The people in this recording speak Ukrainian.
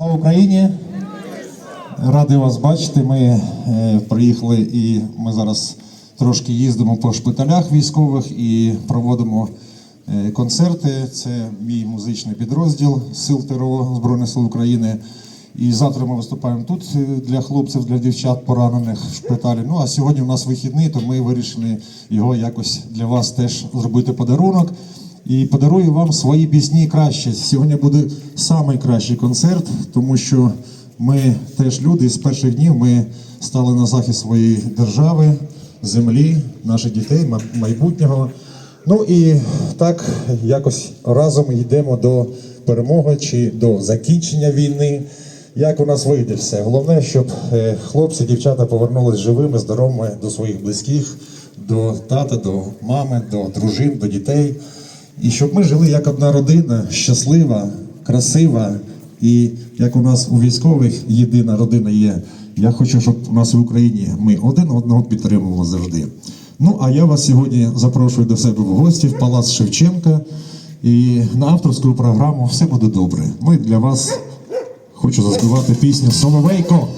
Слава Україні! Радий вас бачити. Ми е, приїхали і ми зараз трошки їздимо по шпиталях військових і проводимо е, концерти. Це мій музичний підрозділ Сил ТРО Збройних сил України. І завтра ми виступаємо тут е, для хлопців, для дівчат поранених в шпиталі. Ну а сьогодні у нас вихідний, то ми вирішили його якось для вас теж зробити подарунок. І подарую вам свої пісні краще. Сьогодні буде найкращий концерт, тому що ми теж люди з перших днів ми стали на захист своєї держави, землі, наших дітей, майбутнього. Ну і так якось разом йдемо до перемоги чи до закінчення війни. Як у нас вийде все? Головне, щоб е, хлопці, дівчата повернулись живими, здоровими до своїх близьких, до тата, до мами, до дружин, до дітей. І щоб ми жили як одна родина, щаслива, красива, і як у нас у військових єдина родина є. Я хочу, щоб у нас в Україні ми один одного підтримували завжди. Ну а я вас сьогодні запрошую до себе в гості в Палац Шевченка. І на авторську програму все буде добре. Ми для вас хочу заспівати пісню Соловейко.